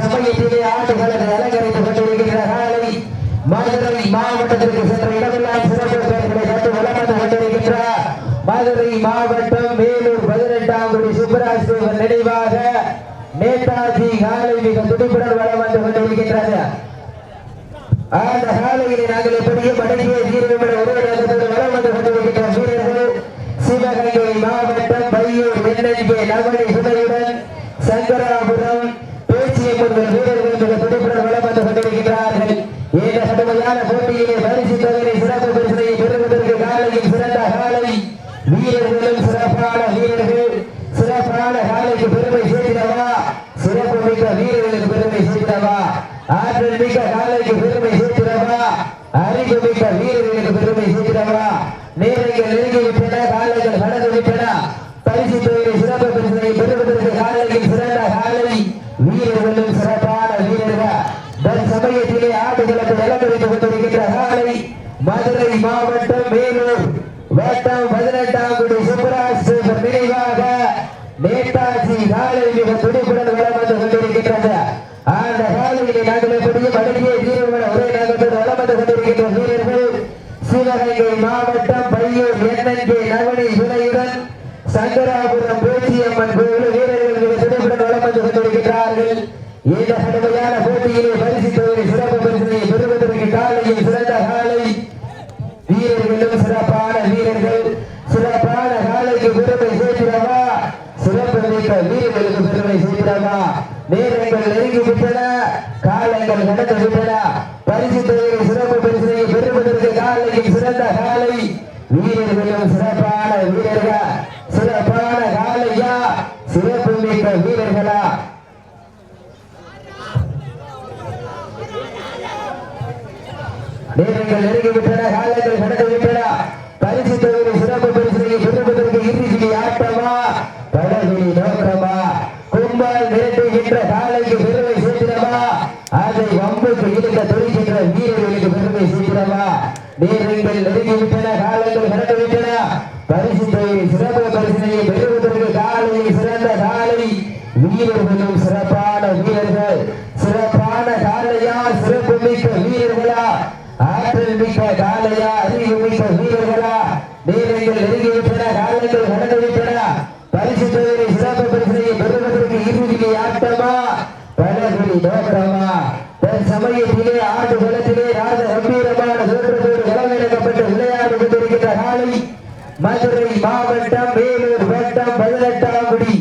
சமயத்திலே ஆட்டுகளது அலங்கரித்துக் கொண்டிருக்கின்ற காலை மதுரை மாவட்டத்திற்கு சென்ற இடமெல்லாம் சிறப்பு பெயர்களை கண்டு வளம் கொண்டிருக்கின்ற மதுரை மாவட்டம் வேலூர் பதினெட்டாம் குடி சுப்பராஜ் தேவர் நினைவாக நேதாஜி காலை மிக துடிப்புடன் வளம் வந்து கொண்டிருக்கின்றது. அந்த காலையிலே நாங்கள் எப்படியும் அடங்கிய தீர்வுகளை ஒருவரோடு வளம் வந்து கொண்டிருக்கின்ற வீரர்கள். சிவகங்கை மாவட்டம் பையூர் என்என்பி நவனி சுமையுடன் சங்கராபுரம் பேச்சியம்மன் வீரர்கள் மிக துடிப்புடன் வளம் வந்து கொண்டிருக்கிறார்கள் இந்த கடுமையான போட்டியிலே பரிசு தொகையை சிறப்பு பரிசனை பெறுவதற்கு காலையில் சிறந்த காலை. வீரர்களும் சிறப்பான வீரர்கள். சிறப்பான காலைக்கு பெருமை சேர்க்கிறவா சிறப்பு மிக்க வீரர்களுக்கு பெருமை சேர்க்கிறவா ஆற்றல் மிக்க காலைக்கு பெருமை சேர்க்கிறவா அறிவு மிக்க வீரர்களுக்கு பெருமை சேர்க்கிறவா நேரங்கள் நெருங்கிவிட்டன காலைகள் கடந்து விட்டன. பரிசு தொகையை சிறப்பு பரிசனை பெறுவதற்கு காலையில் சிறந்த காலை வீரர்களும் சிறப்பான வீரர்கள் தன் சமயத்திலே ஆடுகளத்தை அலங்கரித்துக் கொண்டிருக்கின்ற காலை மதுரை மாவட்டம் வேலூர் வட்டம் பதினெட்டாம் குடி சுப்பராஜ் சேவர் நினைவாக நேதாஜி காலை மிக துடிப்புடன் வளம் வந்து கொண்டிருக்கின்றது அந்த காலையிலே நாங்கள் வீரர்கள் ஒரே நகரத்தில் வளம் கொண்டிருக்கின்ற வீரர்கள் சிவகங்கை மாவட்டம் பையூர் என்என்பி நவனி துணையுடன் சங்கராபுரம் பேச்சியம்மன் கோயில் வீரர்கள் மிக துடிப்புடன் வளம் கொண்டிருக்கிறார்கள் இந்த கடுமையான போட்டியிலே பரிசு தொகுதி சிறப்பு பரிசினை பெறுவதற்கு காலையில் சிறந்த காலை வீரர்களும் சிறப்பான வீரர்கள் சிறப்பான காலைக்கு பெருமை சேர்க்கிறவா சிறப்பு மிக்க வீரர்களுக்கு பெருமை சேர்க்கிறவா நேரங்கள் நெருங்கி விட்டன காலைகள் கடந்து விட்டன பரிசு தொகை சிறப்பு பரிசினை பெறுவதற்கு காலையில் சிறந்த காலை. வீரர்களும் சிறப்பான வீரர்கள்? சிறப்பான காலையா? சிறப்பு மிக்க வீரர்களா? நேரங்கள் நெருங்கிவிட்டன காலங்கள் கடந்து விட்டன பரிசு தொகுதி சிறப்பு பரிசனை பெறுவதற்கு இறுதி ஆட்டமா? படகுடி நோக்கமா? கும்பல் நிரட்டுகின்ற காலைக்கு பெரும் சேர்க்கிறமா அதை வம்புக்கு இழுக்க துடிக்கின்ற வீரர்களுக்கு பெருமை சேர்க்கிறமா நேரங்கள் நெருங்கிவிட்டன காலங்கள் கடந்து பரிசுத்தை சிறப்பு பரிசனை பெறுவதற்கு காலை சிறந்த காலை. வீரர்களும் சிறப்பான வீரர்கள். சிறப்பான காலையா சிறப்பு மிக்க வீரர்களா? ஆற்றல் மிக்க காலையா அறிவு மிக்க வீரர்களா? நேரங்கள் நெருங்கிவிட்டன காலங்கள் கடந்துவிட்டன பரிசு தொகையை சிறப்பு பரிசனையை பெறுவதற்கு இறுதியை ஆட்டமா? பலகுடி நோக்கமா? தன் சமயத்திலே ஆண்டு குளத்திலே ராஜ கம்பீரமான தோற்றத்தோடு களமிறக்கப்பட்டு விளையாடி கொண்டிருக்கின்ற காலை மதுரை மாவட்டம் வேலூர் வட்டம் பதினெட்டாம் குடி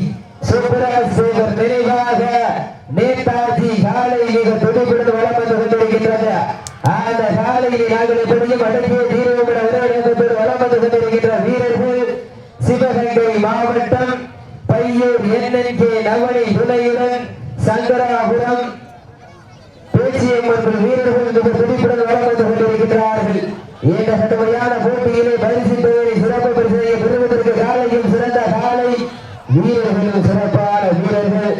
சுப்பராஜ் சேவர் நினைவாக நேதாஜி காலை மிக துடிப்புடன் வளம் வந்து கொண்டிருக்கின்றது அந்த காலையிலே நாங்கள் எப்படியும் அடங்கிய தீர்வுபட உறவினர்கள் வளம் வந்து கொண்டிருக்கின்ற வீரர்கள் சிவகங்கை மாவட்டம் பையூர் என்என்கே நவனி துணையுடன் சங்கராபுரம் ஒன்று வீரர்கள் மிக துடிப்புடன் வளம் வந்து கொண்டிருக்கிறார்கள் இந்த கடுமையான போட்டியிலே பரிசு தொகையை சிறப்பு பரிசனையை பெறுவதற்கு காலையும் சிறந்த காலை வீரர்களும் சிறப்பான வீரர்கள்.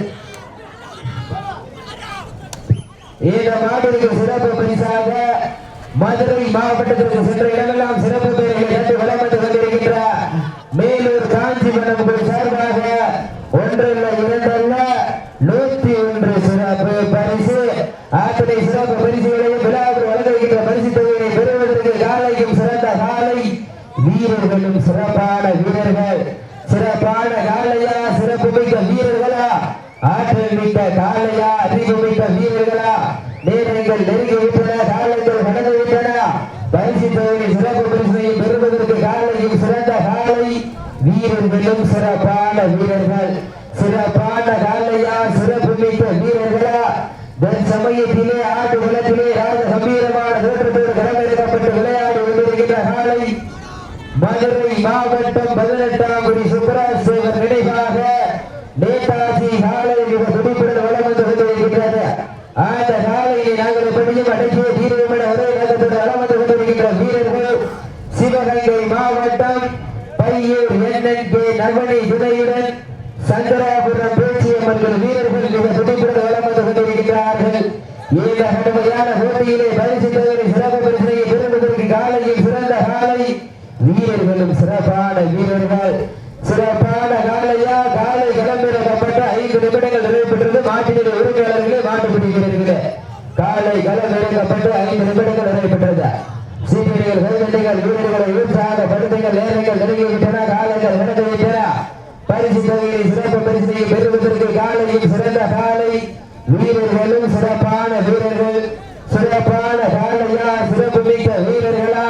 இந்த மாதிரிக்கு சிறப்பு பரிசாக மதுரை மாவட்டத்திற்கு சென்ற இடங்கள் சிறப்பு பெயர்களை கண்டு வளம் வந்து கொண்டிருக்கின்ற மேலூர் காஞ்சிபுரம் குழு சார்பாக ஒன்றல்ல இரண்டல்ல நூத்தி ஒன்று சிறப்பு பரிசு அத்தனை சிறப்பு பரிசுகளையும் விழாவில் வழங்குகின்ற பரிசு தொகையை பெறுவதற்கு காலையும் சிறந்த காலை வீரர்களும் சிறப்பான வீரர்கள் சிறப்பான காலையா சிறப்பு மிக்க வீரர்களா ஆற்றல் மிக்க காலையா அறிவு வீரர்களா? நேரங்கள் நெருங்கி விட்டன காலங்கள் கடந்து விட்டன. பரிசு தொகை சிறப்பு பரிசனை பெறுவதற்கு காலையும் சிறந்த காலை வீரர்களும் சிறப்பான வீரர்கள். சிறப்பான காலையா சிறப்பு மிக்க வீரர்களா? தன் சமயத்திலே ஆட்டு குளத்திலே ராஜ கம்பீரமான தோற்றத்தோடு களமிறக்கப்பட்டு விளையாடி கொண்டிருக்கின்ற காலை மதுரை மாவட்டம் பதினெட்டாம் குடி சுப்பராஜ் சேவர் நினைவாக நேதாஜி காலை மிக துடிப்புடன் வளம் வந்து கொண்டிருக்கின்றது அந்த காலையை நாங்கள் எப்படியும் அடக்கிய தீர்வுமன ஒரே நேரத்தில் வளம் வந்து கொண்டிருக்கின்ற வீரர்கள் சிவகங்கை மாவட்டம் பையூர் என்என்பி நவனி துணையுடன் சங்கராபுரம் பேச்சியம்மன்கள் வீரர்கள் மிக துடிப்புடன் வளம் வந்து கொண்டிருக்கிறார்கள். இந்த கடுமையான போட்டியிலே பரிசு தொகை சிறப்பு பரிசனையை பெறுவதற்கு காலையில் சிறந்த காலை. வீரர்களும் சிறப்பான வீரர்கள். சிறப்பான காலையா? காலை களமிறக்கப்பட்ட ஐந்து நிமிடங்கள் நிறைவேற்றது மாட்டினுடைய உரிமையாளர்களே மாட்டு வீரர்களே காலை களமிறக்கப்பட்டு ஐந்து நிமிடங்கள் நிறைவேற்றது சீனியர்கள் கைதண்டிகள் வீரர்களை உற்சாக படுத்துங்கள் நேரங்கள் நெருங்கிவிட்டன காலைகள் நடந்து விட்டன பரிசு தொகையை சிறப்பு பரிசையை காலை சிறந்த காலை. வீரர்களும் சிறப்பான வீரர்கள். சிறப்பான காலையா சிறப்பு மிக்க வீரர்களா.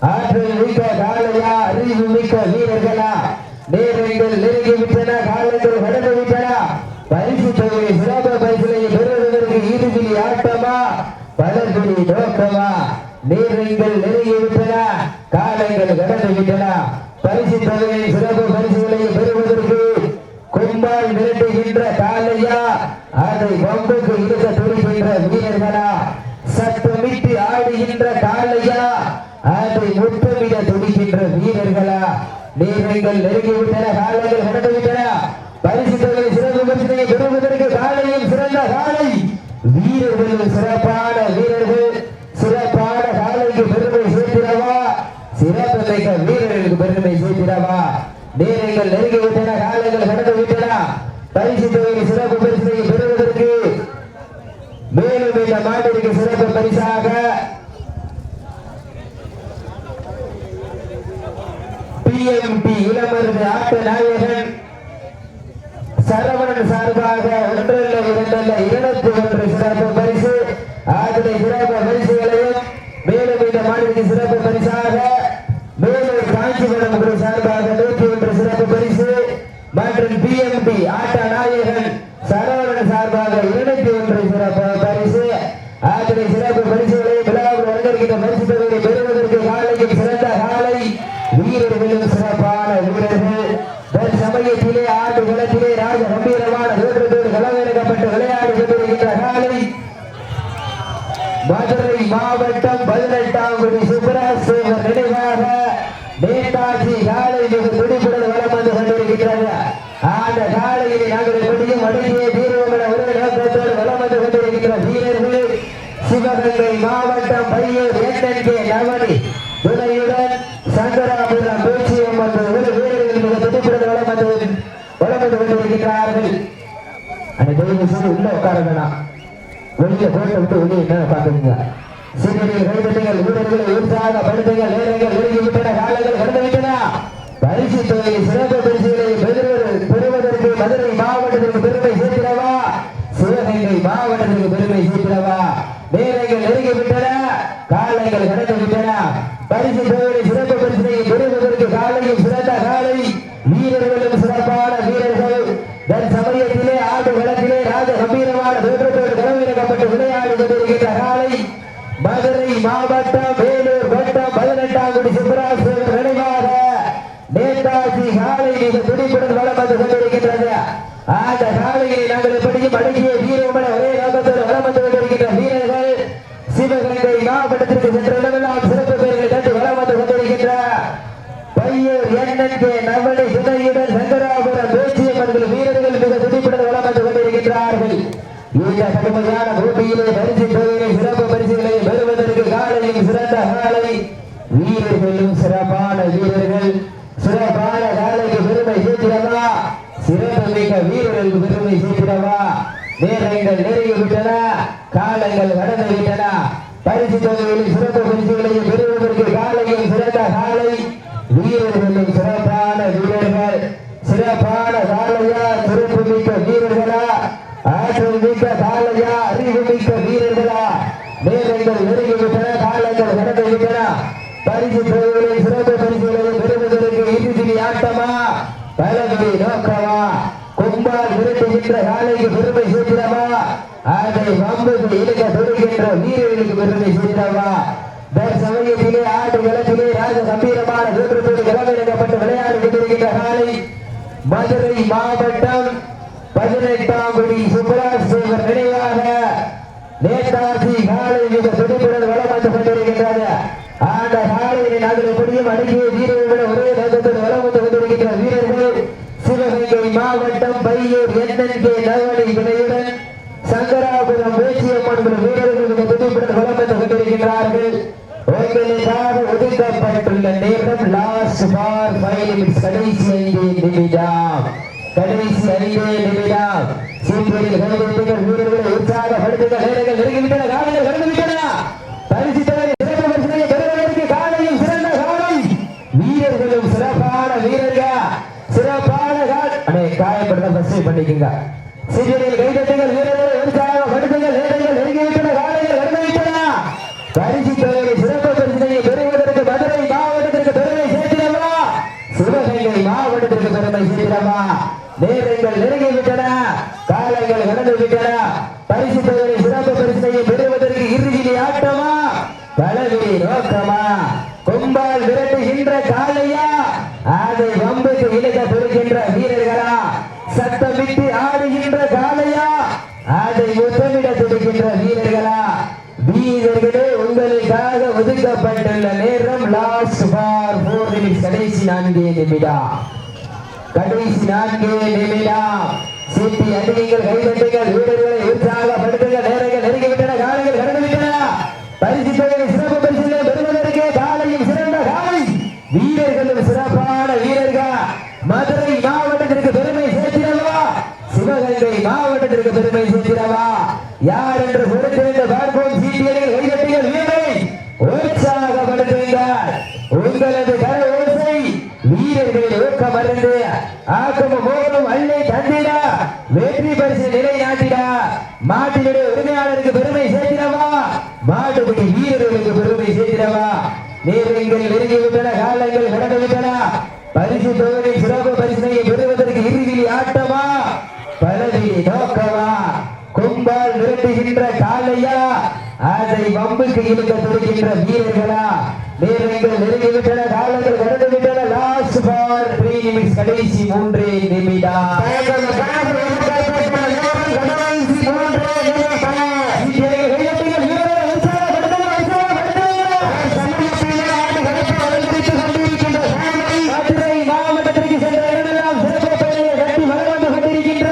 ஆற்றல் மிக்க காலையா அறிவு மிக்க வீரர்களா. நேரங்கள் நெருங்கி விட்டன காலங்கள் கடந்து விட்டன. பரிசு தொகை சிறப்பு பரிசுகளை பெறுவதற்கு இறுதி ஆட்டமா? பலர்களை நோக்கமா? நேரங்கள் நெருங்கி விட்டன காலங்கள் கடந்து விட்டன. பரிசு தொகையை சிறப்பு பரிசுகளை பெறுவதற்கு கொம்பால் விரட்டுகின்ற காலையா அதை வம்புக்கு இழுக்க துடிக்கின்ற வீரர்களா சத்தமிட்டு ஆடுகின்ற காலையா அதை முத்தமிட துடிக்கின்ற வீரர்களா? நேரங்கள் நெருங்கிவிட்டன காலங்கள் கடந்துவிட்டன பரிசு தொகை சிறப்பு பரிசினை பெறுவதற்கு காலையும் சிறந்த காலை வீரர்களும் சிறப்பு வீரர்கள் சிறப்பான காலைக்கு பெருமை சேர்த்திடவா சிறப்பு மிக்க வீரர்களுக்கு பெருமை சேர்த்திடவா நேரங்கள் நெருங்கி விட்டன காலங்கள் கடந்து விட்டன பரிசு தொகை சிறப்பு பரிசினை பெறுவதற்கு மேலும் இந்த மாட்டிற்கு சிறப்பு பரிசாக பிஎம்பி இளமருது ஆட்ட நாயகன் சரவணன் சார்பாக ஒன்றல்ல இரண்டல்ல இருநூத்தி ஒன்று சிறப்பு பரிசு. ஆகிய சிறப்பு பரிசுகளையும் மேலும் இந்த மாநிலத்திற்கு சிறப்பு பரிசாக மேலும் காஞ்சிபுரம் குழு சார்பாக நூற்றி ஒன்று சிறப்பு பரிசு. மற்றும் பிஎம்பி ஆட்ட நாயகன் சரவணன் சார்பாக இருநூத்தி ஒன்று சிறப்பு பரிசு. ஆகிய சிறப்பு பரிசுகளை விழாவில் வழங்கியிருக்கின்ற பரிசு தொகையை பெறுவதற்கு காலையும் சிறந்த காலை. வீரர்களும் சிறப்பான வீரர்கள் தன் சமயத்திலே ஆண்டு குலத்திலே ராஜ கம்பீரமான தோற்றத்தோடு களமிறக்கப்பட்டு விளையாடி கொண்டிருக்கின்ற காலை. மதுரை மாவட்டம் பதினெட்டாம் குடி சுப்ரசேகர் நினைவாக நேதாஜி காலை மிக துடிப்புடன் வளம் வந்து கொண்டிருக்கின்றது அந்த காலையில் நாங்கள் எப்படியும் அடங்கிய தீர்வுகள ஒரு நோக்கத்தோடு வளம் வந்து கொண்டிருக்கின்ற வீரர்கள் சிவகங்கை மாவட்டம் பையூர் என்என்கே நவனி துணையுடன் சங்கராபுரம் பேச்சியம் மற்றும் வீரர்கள் மிக துடிப்புடன் வளம் வந்து வளம் வந்து கொண்டிருக்கிறார்கள். அந்த தெய்வம் உள்ள உட்கார வேணாம் வெளியே கோட்டை விட்டு வெளியே என்ன வீரர்களை நேரங்கள் காலங்கள் பரிசு தொகையை சிறப்பு பரிசுகளை பெறுவது பெறுவதற்கு மதுரை மாவட்டத்திற்கு பெருமை சேர்க்கிறவா சிவகங்கை மாவட்டத்திற்கு பெருமை சேர்க்கிறவா நேரங்கள் நெருங்கி விட்டன காலங்கள் கடந்து விட்டன பரிசு தொகையை சிறப்பு பரிசுகளை பெறுவதற்கு காலையும் சிறந்த காலை வீரர்களும் சிறப்பான வீரர்கள் தன் சமயத்திலே ஆண்டு களத்திலே ராஜ கம்பீரமான தோற்றத்தோடு களமிறக்கப்பட்டு விளையாடி கொண்டிருக்கின்ற காலை மதுரை மாவட்டம் வேலூர் வட்டம் பதினெட்டாம் குடி சுப்பராசேகர் நினைவாக நேதாஜி காலை மிக துடிப்புடன் வளம் வந்து கொண்டிருக்கின்றது. அந்த காலையை நாங்கள் எப்படியும் அடங்கிய வீரமன ஒரே நோக்கத்தோடு வளம் வந்து கொண்டிருக்கின்ற வீரர்கள் சிவகங்கை மாவட்டத்திற்கு சென்ற இடமெல்லாம் சிறப்பு பெயர்கள் தந்து வளம் வந்து கொண்டிருக்கின்ற பையூர் என்என்கே நவனி சுதையுடன் சங்கராபுரம் தேசியம் அவர்கள் வீரர்கள் மிக துடிப்புடன் வளம் வந்து கொண்டிருக்கின்றார்கள். இந்த கடுமையான போட்டியிலே பரிசு தொகையை சிறப்பு பரிசுகளை பெறுவதற்கு காலையும் சிறந்த காலை வீரர்களும் சிறப்பான வீரர்கள். சிறப்பான காலைக்கு பெருமை சேர்த்திடவா? சிறப்பு மிக்க வீரர்களுக்கு பெருமை சேர்த்திடவா? நேரங்கள் நெருங்கி விட்டன காலங்கள் கடந்து விட்டன பரிசு தொகையில் சிறப்பு பரிசுகளையும் பெறுவதற்கு காலையும் சிறந்த காலை. வீரர்களும் சிறப்பு வீரர்கள் சிறப்பான காலையா சிறப்பு மிக்க வீரர்களா ஆற்றல் மிக்க காலையா அறிவு மிக்க வீரர்களா நேரங்கள் நெருங்கி விட்டன காலங்கள் கடந்து விட்டன பரிசு தொகைகளை சிறப்பு பரிசுகளை பெறுவதற்கு இறுதி ஆட்டமா பலகை நோக்கமா கொம்பால் விரட்டுகின்ற காலைக்கு பெருமை சேர்க்கிறமா அதை வம்புக்கு இழுக்க தொடுகின்ற வீரர்களுக்கு செய்தவா சேர்க்கிறமா சமயத்திலே ஆண்டு விளக்கிலே ராஜ கம்பீரமான தோற்றத்தோடு களமிறக்கப்பட்டு விளையாடி கொண்டிருக்கின்ற காலை மதுரை மாவட்டம் பதினெட்டாம் படி சுப்ராஜ் சேவர் நினைவாக நேதாஜி காலை மிக துடிப்புடன் வளம் வந்து கொண்டிருக்கின்றது. அந்த காலையை நாங்கள் எப்படியும் அடங்கிய வீரர்களுடன் ஒரே நோக்கத்தோடு வளம் வந்து கொண்டிருக்கின்ற வீரர்கள் சிவகங்கை மாவட்டம் பையூர் என்என்கே நவனி துணையுடன் சங்கராபுரம் பேச்சியம்மன் வீரர்கள் மிக துடிப்புடன் வளம் வந்து கொண்டிருக்கின்றார்கள் ஒரே உங்களுக்காக ஒதுக்கப்பட்டுள்ள நேரம் லாஸ்ட் ஃபார் ஃபைவ் கடைசி ஐந்து நிமிடம் கடைசி ஐந்து நிமிடம் சீக்கிரம் கருதுங்கள் வீரர்களை உற்சாகப்படுத்துங்கள் நேரங்கள் நெருங்கிவிட்டன. காலங்கள் கடந்து பரிசு வீரர்களும் சிறப்பான வீரர்கள். சிறப்பான காயப்படுத்த பண்ணிக்கங்க வீரர்களை உற்சாகப்படுத்துங்கள் நேரங்கள் நெருங்கிவிட்டன காலைகள் கடந்து விட்டன பரிசு தலைவர் சிறப்பு பரிசனை பெறுவதற்கு மதுரை மாவட்டத்திற்கு பெருமை சேர்த்திடவா சிவகங்கை மாவட்டத்திற்கு பெருமை சேர்த்திடவா நேரங்கள் நெருங்கி விட்டன காலங்கள் கடந்து விட்டன பரிசு தொகையை சிறப்பு பரிசனை பெறுவதற்கு இறுதியில் ஆட்டமா பலவிதி நோக்கமா கொம்பால் விரட்டுகின்ற காளையா அதை வம்புக்கு இழுக்க பெறுகின்ற வீரர்களா சத்தமிட்டு ஆடுகின்ற காளையா? அதை முத்தமிட துடிக்கின்ற வீரர்களா? வீரர்களே உங்களுக்காக ஒதுக்கப்பட்டுள்ள நேரம் லாஸ்ட் ஃபார் ஃபோர் கடைசி நான்கு நிமிடம் கடைசி நான்கு நிமிடம் சீட்டி அடியுங்கள் கைதட்டுங்கள் வீரர்களை உற்சாகப்படுத்துங்கள். நேரங்கள் நெருங்கிவிட்டன காலங்கள் கடந்துவிட்டன. பரிசு தொகை சிறப்பு பரிசுகளை பெறுவதற்கு காலையும் சிறந்த காலை. வீரர்களும் சிறப்பான வீரர்கள். மதுரை மாவட்ட மாவட்டத்திற்கு பெருமை சேர்த்திடவா யார் என்று கொடுத்திருந்த பார்ப்போம் சீட்டியர்கள் கைதட்டுங்கள் வீரை உற்சாகப்படுத்துங்கள். உங்களது கர ஓசை வீரர்களின் ஊக்கம் அறிந்து ஆக்கமும் மோகனும் அள்ளி தந்திட. வெற்றி பரிசு நிலை நிலைநாட்டிட. மாட்டினுடைய உரிமையாளருக்கு பெருமை சேர்க்கிறவா? மாட்டுப்படி வீரர்களுக்கு பெருமை சேர்க்கிறவா? நேரங்கள் நெருங்கிவிட்டன காலங்கள் கடந்துவிட்டன விட்டன பரிசு தொகை சிறப்பு பரிசினை பெறுவதற்கு இறுதியில் ஆட்டமா பலவி நோக்கமா கும்பால் காலையா அதை வம்புக்கு இழுக்க துடிக்கின்ற வீரர்களா நேரங்கள் நெருங்கிவிட்டன காலங்கள் கடந்து விட்டன லாஸ்ட் ஃபார் த்ரீ கடைசி மூன்றே நிமிடம் மாவட்டத்திற்கு சென்ற இடமெல்லாம் சிறப்பு பெயரை கட்டி வலம் வந்து கொண்டிருக்கின்ற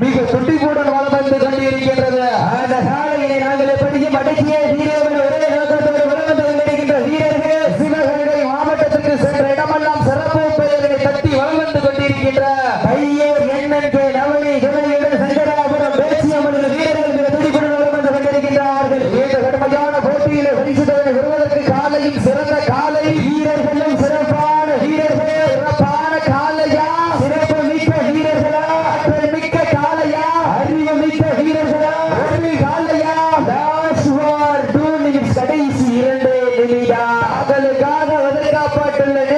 மிக துட்டிப்புடன் வலம் வந்து கொண்டிருக்கின்றது அந்த சாலையினை நாங்கள் எப்படியும் அடக்கிய வீரர்கள் ஒரே நோக்கத்தோடு வலம் வந்து கொண்டிருக்கின்ற வீரர்கள் சிவகங்கை மாவட்டத்திற்கு சென்ற இடமெல்லாம் சிறப்பு பெயர்களை தட்டி வலம் வந்து கொண்டிருக்கின்ற கையோர் எண்ணன் கே நவனி துணையுடன் சங்கராபுரம் பேச்சியம்மன் வீரர்கள் மிக துடிப்புடன் வலம் வந்து கொண்டிருக்கின்றார்கள் இந்த கடுமையான போட்டியிலே பரிசு தொகை பெறுவதற்கு காலையும் சிறந்த காலை வீரர்களும் சிறப்பான வீரர்கள் சிறப்பான காலையா சிறப்பு மிக்க வீரர்களா ஆற்றல் மிக்க காலையா அறிவு மிக்க வீரர்களா ஒரு காலையா லாஸ்ட் ஃபார் டூ மினிட்ஸ் கடைசி இரண்டு மக்களுக்காக அவளுக்காக ஒதுக்கப்பட்டுள்ள